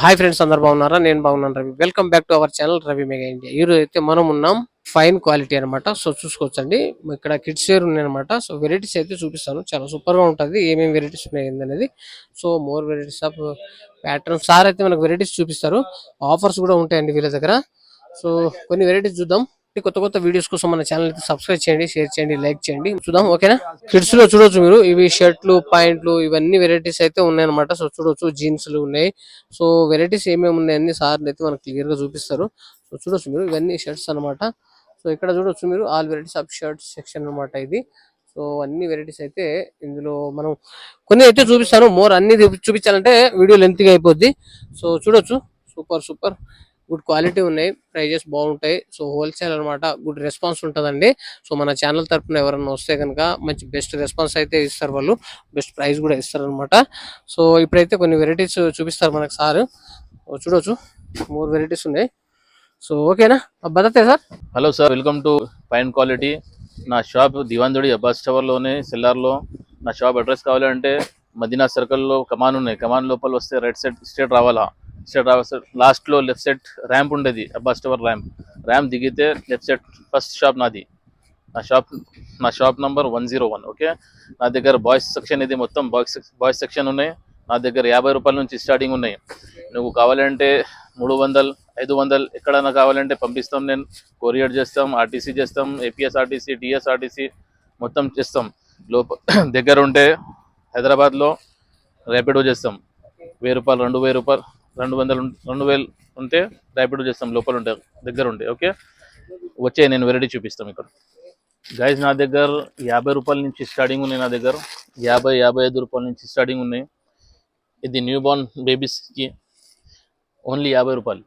Hi friends అందరు బాగున్నారా? నేను బాగున్నాను Ravi. Welcome back to our channel Ravi mega India ఈరోజు అయితే మనం ఉన్నాం ఫైన్ క్వాలిటీ అన్నమాట. సో చూసుకోవచ్చండి. ఇక్కడ కిడ్స్ వేర్ ఉన్నాయన్నమాట. సో వెరైటీస్ అయితే చూపిస్తాను. చాలా సూపర్గా ఏమేమి వెరైటీస్ ఉన్నాయి అనేది so more varieties of pattern sir అయితే మనకు వెరైటీస్ చూపిస్తారు. ఆఫర్స్ కూడా ఉంటాయండి వీళ్ళ దగ్గర. సో కొన్ని వెరైటీస్ చూద్దాం. కొత్త కొత్త వీడియోస్ కోసం మన ఛానల్ అయితే సబ్స్క్రైబ్ చేయండి షేర్ చేయండి లైక్ చేయండి. చూద్దాం ఓకేనా కిడ్స్లో చూడొచ్చు మీరు. ఇవి షర్ట్లు పాయింట్లు ఇవన్నీ వెరైటీస్ అయితే ఉన్నాయన్నమాట. సో చూడొచ్చు జీన్స్లు ఉన్నాయి. సో వెరైటీస్ ఏమేమి ఉన్నాయి అన్ని అయితే మనకు క్లియర్గా చూపిస్తారు. సో చూడొచ్చు మీరు. ఇవన్నీ షర్ట్స్ అన్నమాట. సో ఇక్కడ చూడొచ్చు మీరు. All varieties of shirts section అన్నమాట ఇది. సో అన్ని వెరైటీస్ అయితే ఇందులో మనం కొన్ని అయితే చూపిస్తాను. మోర్ అన్ని చూపి- చూపించాలంటే వీడియో లెంత్గా అయిపోద్ది. సో చూడొచ్చు. సూపర్ సూపర్ గుడ్ క్వాలిటీ ఉన్నాయి ప్రైజెస్ బాగుంటాయి. సో హోల్సేల్ అనమాట గుడ్ రెస్పాన్స్ ఉంటుందండి. సో మన ఛానల్ తరపున ఎవరైనా వస్తే కనుక మంచి బెస్ట్ రెస్పాన్స్ అయితే ఇస్తారు వాళ్ళు. బెస్ట్ ప్రైస్ కూడా ఇస్తారు అనమాట సో ఇప్పుడైతే కొన్ని వెరైటీస్ చూపిస్తారు మనకు సార్. చూడొచ్చు. మోర్ వెరైటీస్ ఉన్నాయి. సో ఓకేనా భద్రతే sir? Hello sir welcome to fine quality నా షాప్ దివాందుడి అబ్బాస్ టవర్లోనే సెల్లార్లో నా షాప్ అడ్రస్ కావాలంటే మదీనా సర్కిల్లో కమాన్ ఉన్నాయి. కమాన్ లోపల వస్తే రైట్ సైడ్ స్ట్రేట్ రావాలా? సైడ్ లాస్ట్లో లెఫ్ట్ సైడ్ ర్యాంప్ ఉండేది. అబ్బాస్ టవర్ ర్యాంప్ ర్యాంప్ దిగితే లెఫ్ట్ సైడ్ ఫస్ట్ షాప్ నాది. నా షాప్ నా shop number one zero one okay నా దగ్గర బాయ్స్ సెక్షన్ ఇది మొత్తం. బాయ్స్ బాయ్స్ సెక్షన్ ఉన్నాయి. నా దగ్గర యాభై రూపాయల నుంచి స్టార్టింగ్ ఉన్నాయి. నువ్వు కావాలంటే మూడు వందలు ఐదు వందలు ఎక్కడైనా కావాలంటే పంపిస్తాం నేను. కొరియర్ చేస్తాం ఆర్టీసీ చేస్తాం ఏపీఎస్ఆర్టీసీ డిఎస్ఆర్టీసీ మొత్తం చేస్తాం. లోప దగ్గర ఉంటే హైదరాబాద్లో ర్యాపిడో చేస్తాం. వెయ్యి రూపాయలు రెండు వెయ్యి రూపాయలు. రెండు వందలు రెండు వేలు ఉంటే ర్యాపిడో చేస్తాం లోపల ఉంటే దగ్గర ఉంటే ఓకే? వచ్చే నేను వెరైటీ చూపిస్తాం ఇక్కడ. గైజ్ నా దగ్గర యాభై రూపాయల నుంచి స్టార్టింగ్ ఉన్నాయి నా దగ్గర. యాభై యాభై ఐదు రూపాయల నుంచి స్టార్టింగ్ ఉన్నాయి. ఇది న్యూ బార్న్ బేబీస్కి ఓన్లీ యాభై రూపాయలు.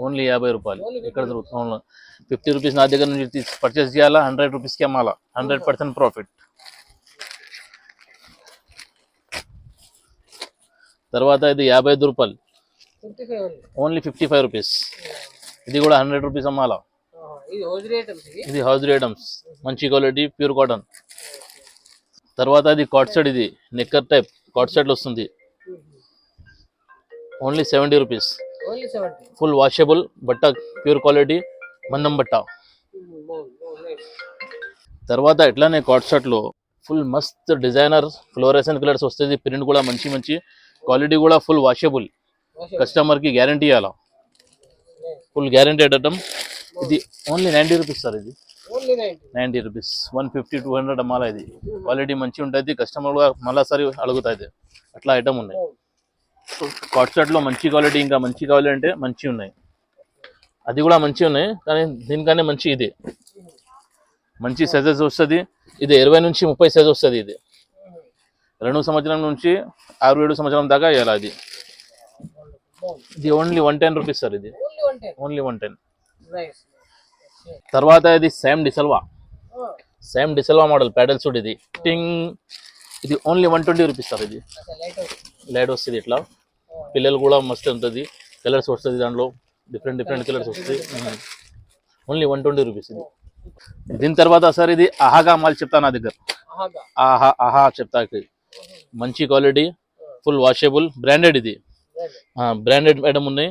ఓన్లీ యాభై రూపాయలు. ఎక్కడ దొరుకుతుంది? ఫిఫ్టీ రూపీస్ నా దగ్గర నుంచి తీసి పర్చేస్ చేయాలా? హండ్రెడ్ రూపీస్కి అమ్మాలా? హండ్రెడ్ పర్సెంట్ ప్రాఫిట్ తర్వాత ఇది యాభై ఐదు రూపాయలు ఓన్లీ ఫిఫ్టీ ఫైవ్ రూపీస్. ఇది కూడా హండ్రెడ్ రూపీస్ అమ్మాలా? ఇది హోజరీ ఐటమ్స్ మంచి క్వాలిటీ ప్యూర్ కాటన్. తర్వాత ఇది కాట్ సెట్ ఇది నెక్కర్ టైప్. కాట్ సెట్లు వస్తుంది. Only seventy rupees. Full washable బట్ట ప్యూర్ క్వాలిటీ మందం బట్ట. తర్వాత ఇట్లానే కాట్ షర్ట్లో ఫుల్ మస్త్ డిజైనర్ ఫ్లోరెసెంట్ కలర్స్ వస్తుంది ప్రింట్ కూడా మంచి మంచి. క్వాలిటీ కూడా ఫుల్ వాషబుల్. కస్టమర్కి గ్యారంటీ ఇవ్వాలా. Full guarantee item. ఇది ఓన్లీ నైంటీ రూపీస్ సార్ ఇది. Ninety rupees. One fifty two hundred అమ్మాలా ఇది. క్వాలిటీ మంచి ఉంటుంది. కస్టమర్ కూడా మళ్ళాసారి అడుగుతుంది. అట్లా ఐటమ్ ఉన్నాయి. కాట్ షర్ట్లో మంచి క్వాలిటీ ఇంకా మంచి కావాలి అంటే మంచి ఉన్నాయి. అది కూడా మంచి ఉన్నాయి. కానీ దీనికన్నా మంచి ఇది. మంచి సైజెస్ వస్తుంది. ఇది ఇరవై నుంచి ముప్పై సైజ్ వస్తుంది ఇది. రెండు సంవత్సరం నుంచి ఆరు ఏడు సంవత్సరం దాకా ఇలా ఇది ఇది only one ten rupees sir ఇది. ఓన్లీ వన్ టెన్ తర్వాత ఇది సేమ్ డిసల్వా సేమ్ డిసల్వా మోడల్ ప్యాడల్ సూట్ ఇది. టింగ్ ఇది only one twenty rupees sir ఇది. లైట్ వస్తుంది ఇట్లా. పిల్లలు కూడా మస్తు ఉంటుంది. కలర్స్ వస్తుంది దాంట్లో. డిఫరెంట్ డిఫరెంట్ కలర్స్ వస్తుంది. ఓన్లీ వన్ ట్వంటీ రూపీస్ ఇది. దీని తర్వాత సార్ ఇది ఆహాగా మాల్ చెప్తా నా దగ్గర. ఆహా ఆహా చెప్తా ఇది. మంచి క్వాలిటీ ఫుల్ వాషబుల్ బ్రాండెడ్ ఇది. బ్రాండెడ్ ఐటమ్ ఉన్నాయి.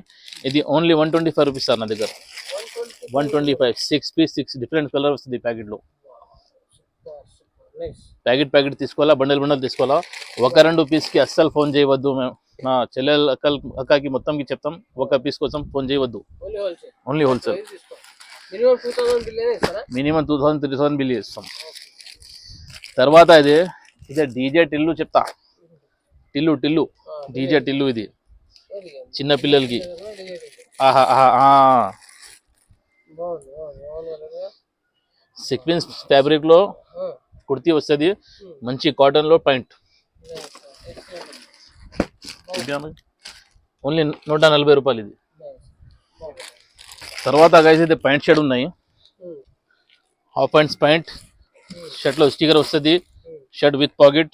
ఇది only one twenty five rupees sir నా దగ్గర. One twenty five six piece six different colour వస్తుంది ప్యాకెట్లో. ప్యాకెట్ ప్యాకెట్ తీసుకోవాలా బండల్ బండల్ తీసుకోవాలా? ఒక రెండు పీస్కి అస్సలు ఫోన్ చేయవద్దు. మేము నా చెల్లెలు అక్కల్ అక్కకి మొత్తంకి చెప్తాం. ఒక పీస్ కోసం ఫోన్ చేయవద్దు. Only wholesale minimum two thousand three thousand bill చేస్తాం. తర్వాత ఇది ఇదే డీజే టిల్లు చెప్తా. టిల్లు టిల్లు. డీజే టిల్లు ఇది. చిన్న పిల్లలకి. ఆహా ఆహా సిక్వెన్స్ ఫ్యాబ్రిక్లో కుర్తీ వస్తుంది. మంచి కాటన్లో పాయింట్. ఓన్లీ నూట నలభై రూపాయలు ఇది. తర్వాత గైస్ ఇది ప్యాంట్ షర్ట్ ఉన్నాయి. Half pants pant. షర్ట్లో స్టిక్కర్ వస్తుంది. Shirt with pocket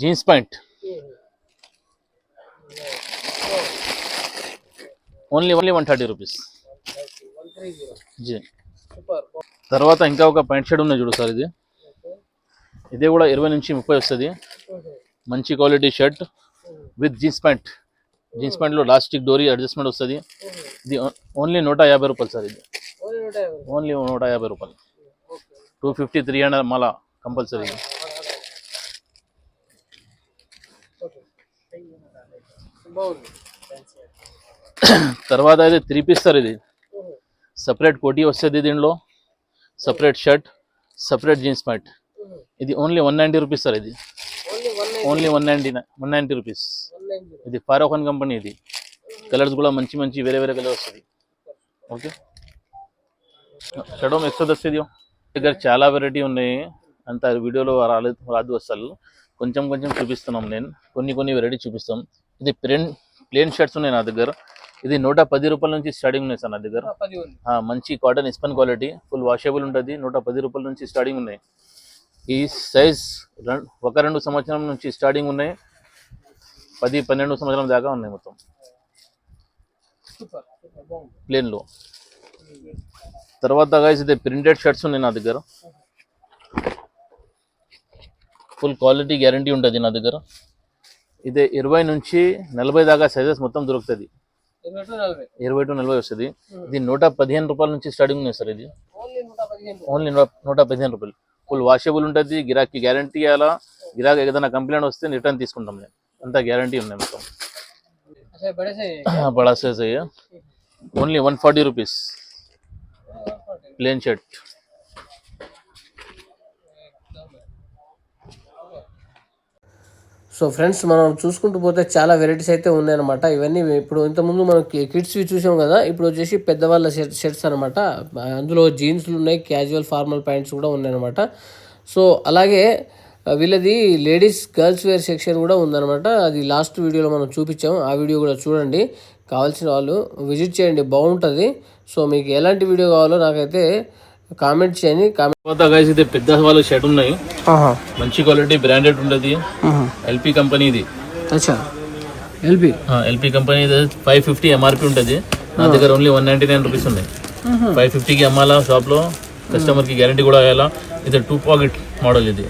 jeans pant. Only only one thirty rupees ji తర్వాత ఇంకా ఒక ప్యాంట్ షర్ట్ ఉన్నాయి చూడు సార్ ఇది. ఇది కూడా ఇరవై నుంచి ముప్పై వస్తుంది. మంచి quality shirt with jeans pant. Jeans ప్యాంట్లో elastic డోరీ అడ్జస్ట్మెంట్ వస్తుంది. ఇది ఓన్లీ నూట యాభై రూపాయలు సార్ ఇది. ఓన్లీ నూట యాభై. రూపాయలు. టూ ఫిఫ్టీ త్రీ హండ్రెడ్ మళ్ళా కంపల్సరీ తర్వాత అయితే త్రీ పీస్ సార్ ఇది. సపరేట్ కోటీ వస్తుంది దీనిలో. Separate shirt separate jeans pant ఇది only one ninety rupees sir ఇది. Only one ninety one ninety rupees ఇది ఫారోఖాన్ కంపెనీ ఇది. కలర్స్ కూడా మంచి మంచి వేరే వేరే కలర్ వస్తుంది. ఓకే షడోమ్ ఎక్స్ట్రా వస్తుంది దగ్గర చాలా వెరైటీ ఉన్నాయి. అంత వీడియోలో రాలేదు రాదు అసలు. కొంచెం కొంచెం చూపిస్తున్నాం నేను. కొన్ని కొన్ని వెరైటీ చూపిస్తాం. ఇది ప్లేన్ ప్లేన్ షర్ట్స్ ఉన్నాయి నా దగ్గర. ఇది నూట పది రూపాయల నుంచి స్టార్టింగ్ ఉన్నాయి సార్ నా దగ్గర. మంచి కాటన్ ఇస్పన్ క్వాలిటీ ఫుల్ వాషబుల్ ఉంటుంది. నూట పది రూపాయల నుంచి స్టార్టింగ్ ఉన్నాయి. ఈ సైజ్ ఒక రెండు సంవత్సరం నుంచి స్టార్టింగ్ ఉన్నాయి. పది పన్నెండు సంవత్సరం దాకా ఉన్నాయి మొత్తం. ప్లేన్లో తర్వాత guys ఇది ప్రింటెడ్ షర్ట్స్ ఉన్నాయి నా దగ్గర. ఫుల్ క్వాలిటీ గ్యారంటీ ఉంటుంది నా దగ్గర. ఇది ఇరవై నుంచి నలభై దాకా సైజెస్ మొత్తం దొరుకుతుంది. ఇరవై టు నలభై. వస్తుంది. ఇది నూట పదిహేను రూపాయల నుంచి స్టార్టింగ్ ఉన్నాయి సార్ ఇది. ఓన్లీ నూట పదిహేను. రూపాయలు. ఫుల్ వాషబుల్ ఉంటుంది గిరాకీ గ్యారంటీ ఇవ్వాలా గిరాకీ ఏదైనా కంప్లైంట్ వస్తే రిటర్న్ తీసుకుంటాం మేము. అంత గ్యారంటీ ఉన్నాయి మొత్తం. బడా సైజ్ అయ్యా only one forty rupees plain shirt so friends మనం చూసుకుంటూ పోతే చాలా వెరైటీస్ అయితే ఉన్నాయన్నమాట. ఇవన్నీ ఇప్పుడు ఇంతకుముందు మనం కిడ్స్వి చూసాం కదా ఇప్పుడు వచ్చేసి పెద్దవాళ్ళ షర్ట్ షర్ట్స్ అనమాట అందులో జీన్స్లు ఉన్నాయి క్యాజువల్ ఫార్మల్ ప్యాంట్స్ కూడా ఉన్నాయన్నమాట. సో అలాగే వీళ్ళది లేడీస్ గర్ల్స్ వేర్ సెక్షన్ కూడా ఉందన్నమాట. అది లాస్ట్ వీడియోలో మనం చూపించాం ఆ వీడియో కూడా చూడండి. కావాల్సిన వాళ్ళు విజిట్ చేయండి బాగుంటుంది. సో మీకు ఎలాంటి వీడియో కావాలో నాకైతే కామెంట్ చేయండి. కామెంట్ ఇది పెద్ద వాళ్ళ షర్ట్ ఉన్నాయి. మంచి క్వాలిటీ బ్రాండెడ్ ఉంటుంది ఎల్పి కంపెనీ ఇది. అచ్చా. ఎల్పి ఎల్పి కంపెనీ ఇది ఫైవ్ ఫిఫ్టీ ఎంఆర్పి ఉంటుంది. నా దగ్గర only one ninety nine rupees ఉన్నాయి ఫైవ్ ఫిఫ్టీకి అమ్మాలా షాప్లో కస్టమర్కి గ్యారంటీ కూడా అయ్యాలా ఇది టూ పాకెట్ మోడల్ ఇది.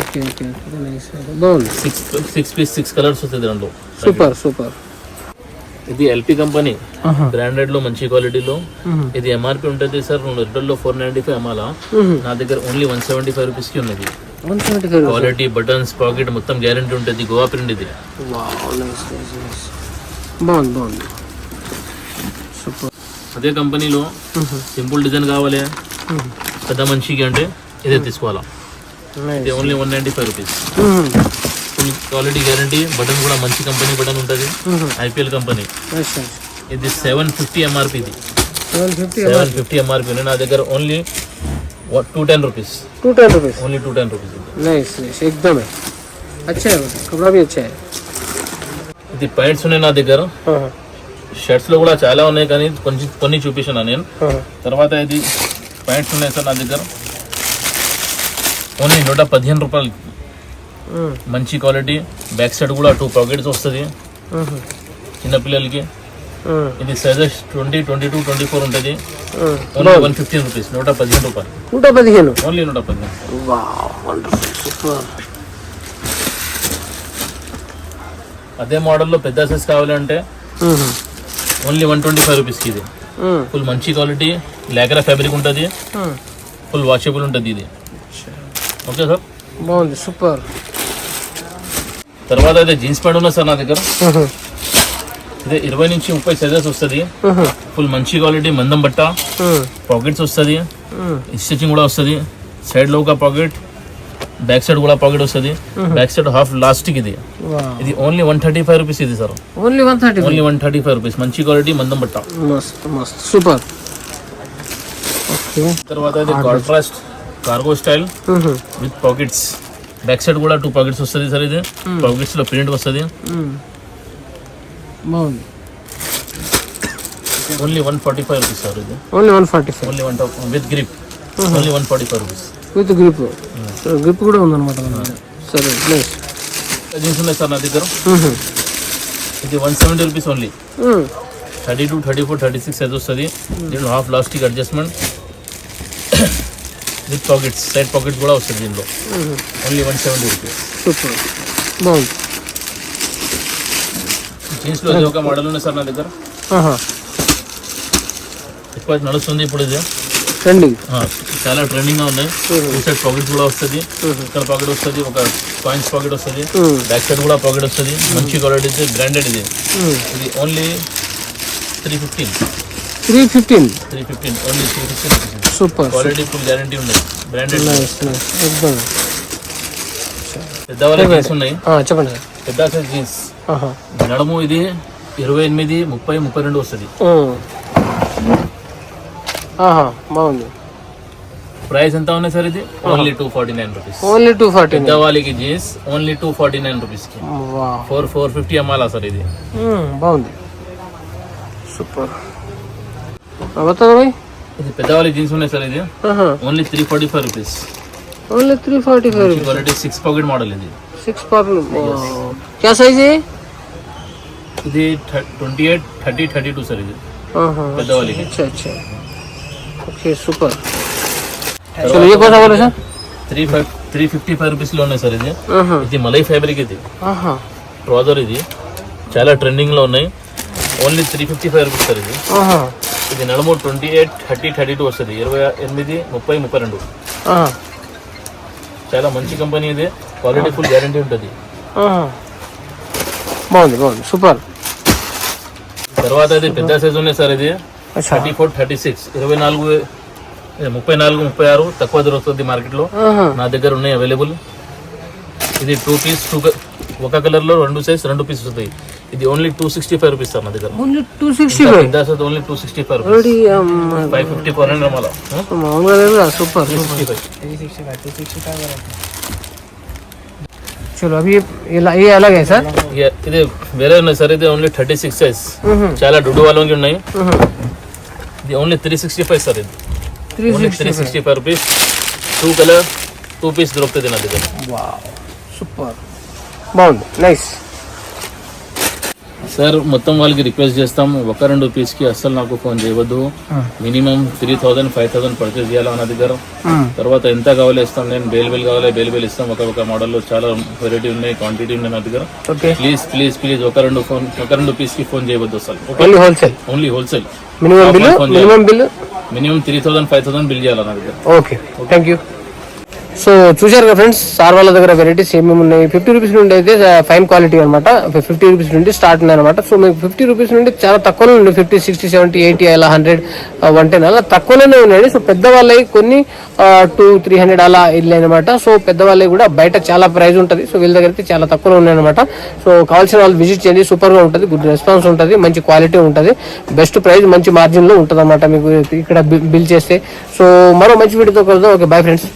ఓకే ఓకే నైస్ బాగుంది. Six six piece six colours వస్తుంది దాంట్లో సూపర్ సూపర్ ఇది ఎల్పి కంపెనీ. బ్రాండెడ్లో మంచి క్వాలిటీలో. ఇది ఎంఆర్పి ఉంటుంది సార్లో ఫోర్ నైన్టీ ఫైవ్ అమ్మాలా నా దగ్గర ఓన్లీ వన్ సెవెంటీ ఫైవ్ రూపీస్కి ఉన్నది. క్వాలిటీ బటన్స్ పాకెట్ మొత్తం గ్యారంటీ ఉంటుంది గోవా ప్రింట్ ఇది. బాగుంది బాగుంది. సూపర్ అదే కంపెనీలో సింపుల్ డిజైన్ కావాలి. పెద్ద మనిషికి అంటే ఇదే తీసుకోవాలా. ఇది only one ninety five rupees quality guarantee button కూడా మంచి కంపెనీ బటన్ ఉంటుంది ఐపీఎల్ కంపెనీ నైస్ ఇది సెవెన్ ఫిఫ్టీ ఎంఆర్పి ఇది seven fifty seven fifty MRP ఉంది నా దగ్గర only two ten rupees two ten rupees only two ten rupees ఇది nice nice एकदम है अच्छा है बेटा कपड़ा भी अच्छा है ఇది ప్యాంట్స్ ఉన్నాయి నా దగ్గర हाँ हाँ షర్ట్స్ లో కూడా చాలా ఉన్నాయి కానీ కొంచెం కొన్ని చూపించాను నేను हाँ తర్వాత ఇది ప్యాంట్స్ ఉన్నాయి సార్ నా దగ్గర ఓన్లీ నూట పదిహేను రూపాయలు हाँ మంచి క్వాలిటీ. బ్యాక్ సైడ్ కూడా టూ పాకెట్స్ వస్తుంది. చిన్నపిల్లలకి ఇది sizes twenty twenty two twenty four ఉంటుంది ఓన్లీ వన్ ఫిఫ్టీన్ రూపీస్ నూట పదిహేను రూపాయలు. నూట పదిహేను? ఓన్లీ నూట పదిహేను. అదే మోడల్లో పెద్ద సైజ్ కావాలంటే ఓన్లీ వన్ ట్వంటీ ఫైవ్ రూపీస్కి ఇది. ఫుల్ మంచి క్వాలిటీ లేకరా ఫ్యాబ్రిక్ ఉంటుంది. ఫుల్ వాషబుల్ ఉంటుంది ఇది. Okay sir? బాగుంది సూపర్. తర్వాత అయితే జీన్స్ ప్యాంట్ ఉన్నది సార్ నా దగ్గర. ఇదే ఇరవై నుంచి ముప్పై సైజెస్ వస్తుంది. ఫుల్ మంచి క్వాలిటీ మందం బట్ట. పాకెట్స్ వస్తుంది. స్టిచ్చింగ్ కూడా వస్తుంది. సైడ్లో ఒక పాకెట్ బ్యాక్ సైడ్ కూడా పాకెట్ వస్తుంది. బ్యాక్ సైడ్ హాఫ్ లాస్టిక్ ఇది ఇది only one thirty five rupees ఇది sir. Only one thirty only one thirty five rupees మంచి క్వాలిటీ మందం బట్ట. సూపర్. తర్వాత ఇది contrast cargo style with pockets back side కూడా టూ పాకెట్స్ వస్తుంది సార్ ఇది. పాకెట్స్లో ప్రింట్ వస్తుంది. బాగుంది. Only one forty five rupees sir ఇది. Only one forty five only one with grip only one forty five rupees with grip grip కూడా ఉందన్నమాట. సరే నైస్ జీన్స్ ఉన్నాయి సార్ నా దగ్గర. ఇది one seventy rupees only thirty two thirty four thirty six size వస్తుంది దీంట్లో half elastic adjustment with pockets side pockets కూడా వస్తుంది దీంట్లో. Only one seventy rupees super. బాగుంది. జీన్స్లో ఇది ఒక మోడల్ ఉంది సార్ నా దగ్గర. ఎక్కువ నడుస్తుంది ఇప్పుడు ఇది. ట్రెండింగ్ చాలా ట్రెండింగ్గా ఉన్నాయి. ఈ సైడ్ పాకెట్ కూడా వస్తుంది. ఇక్కడ పాకెట్ వస్తుంది ఒక కాయిన్స్ పాకెట్ వస్తుంది. బ్యాక్ సైడ్ కూడా పాకెట్ వస్తుంది. మంచి క్వాలిటీ ఇది బ్రాండెడ్ ఇది. ఇది only three fifteen three fifteen three fifteen only three fifteen super quality full guarantee ఉంది బ్రాండెడ్ నైస్ నైస్ పెద్ద ఉన్నాయి. చెప్పండి. పెద్ద సైజ్ జీన్స్ ఆహా. నడుము ఇది ఇరవై ఎనిమిది ముప్పై ముప్పై రెండు వస్తుంది. బాగుంది. ప్రైస్ ఎంత ఉన్నాయి సార్ ఇది? Only two forty nine rupees only two forty పెద్ద వాళ్ళకి jeans only two forty nine రూపీస్కి ఫోర్ ఫోర్ ఫిఫ్టీ అమ్మాలా సార్ ఇది? బాగుంది. సూపర్ ఇది పెద్దవాళ్ళ జీన్స్ ఉన్నాయి సార్ ఇది. Only three forty five rupees only three forty five rupees quality six pocket model ఇది. సిక్స్ పాకెట్ క్యా సైజ్ ఇది twenty eight thirty thirty two sir ఇది. పెద్దవాళ్ళకి అచ్చా అచ్చా ఓకే సూపర్ ఏ కోసం sir three five three fifty five రూపీస్లో ఉన్నాయి సార్ ఇది. ఇది మలై ఫ్యాబ్రిక్ ఇది. ట్రౌజర్ ఇది. చాలా ట్రెండింగ్లో ఉన్నాయి. Only three fifty five rupees sir ఇది ఇది నడుము twenty eight thirty thirty two వస్తుంది. ఇరవై ఎనిమిది ముప్పై ముప్పై రెండు. చాలా మంచి కంపెనీ ఇది. క్వాలిటీ ఫుల్ గ్యారంటీ ఉంటుంది. బాగుంది బాగుంది. సూపర్. తర్వాత ఇది పెద్ద సైజ్ ఉన్నాయి సార్ ఇది. Thirty four thirty six. ఇరవై నాలుగు ముప్పై నాలుగు ముప్పై ఆరు తక్కువ దొరుకుతుంది మార్కెట్లో. నా దగ్గర ఉన్నాయి అవైలబుల్ ఇది టూ పీస్ టూ ఒక కలర్ లో రెండు సైజ్ రెండు పీస్ వస్తాయి ఇది only two sixty five rupees sir నా దగ్గర ఓన్లీ టూ సిక్స్టీ ఫైవ్ పెద్ద size only two sixty five rupees already five fifty four hundred మళ్ళా మామూలుగా లేదు సూపర్ సిక్స్టీ ఫైవ్ చలో అవి ఇలా ये अलग है सर ఇది వేరే ఉన్నాయి సార్ ఇది ఓన్లీ థర్టీ సిక్స్ సైజ్ చాలా డుడ్డు వాళ్ళకి ఉన్నాయి ఇది only three sixty five sir ఇది three only three sixty five rupees two colour two piece దొరుకుతుంది నా దగ్గర సూపర్ బాగుంది. నైస్ సార్ మొత్తం వాళ్ళకి రిక్వెస్ట్ చేస్తాం. ఒక రెండు పీస్కి అస్సలు నాకు ఫోన్ చేయవద్దు. Minimum three thousand five thousand purchase చేయాలి నా దగ్గర తర్వాత ఎంత కావాలో ఇస్తాం. నేను బేల్ బేల్ కావాలి? బేల్ బేల్ ఇస్తాం. ఒక ఒక మోడల్లో చాలా వెరైటీ ఉన్నాయి క్వాంటిటీ ఉన్నాయి నా దగ్గర. ప్లీజ్ ప్లీజ్ ప్లీజ్ ఒక రెండు ఫోన్ ఒక రెండు పీస్కి ఫోన్ చేయవద్దు అసలు only wholesale only wholesale minimum bill phone minimum bill minimum three thousand five thousand bill చేయాలి నా దగ్గర. ఓకే థ్యాంక్ యూ సో చూశారు కదా ఫ్రెండ్స్ సార్ వాళ్ళ దగ్గర వెరైటీస్ ఏమేమి ఉన్నాయి? ఫిఫ్టీ రూపీస్ నుండి అయితే ఫైన్ క్వాలిటీ అనమాట ఫిఫ్టీ రూపీస్ నుండి స్టార్ట్ ఉన్నాయన్నమాట సో మీకు ఫిఫ్టీ రూపీస్ నుండి చాలా తక్కువలో ఉన్నాయి ఫిఫ్టీ సిక్స్టీ సెవెంటీ ఎయిటీ అలా హండ్రెడ్ వన్ టెన్ అలా తక్కువలోనే ఉన్నాయి. సో పెద్దవాళ్ళవి కొన్ని టూ త్రీ హండ్రెడ్ అలా ఇల్లు అనమాట సో పెద్దవాళ్ళవి కూడా బయట చాలా ప్రైస్ ఉంటుంది. సో వీళ్ళ దగ్గర అయితే చాలా తక్కువలో ఉన్నాయన్నమాట సో కావాల్సిన వాళ్ళు విజిట్ చేయండి. సూపర్గా ఉంటుంది. గుడ్ రెస్పాన్స్ ఉంటుంది. మంచి క్వాలిటీ ఉంటుంది. బెస్ట్ ప్రైస్ మంచి మార్జిన్లో ఉంటుంది అనమాట మీకు ఇక్కడ బిల్ చేస్తే. సో మరో మంచి వీడియోతో కలుద్దాం. Okay bye friends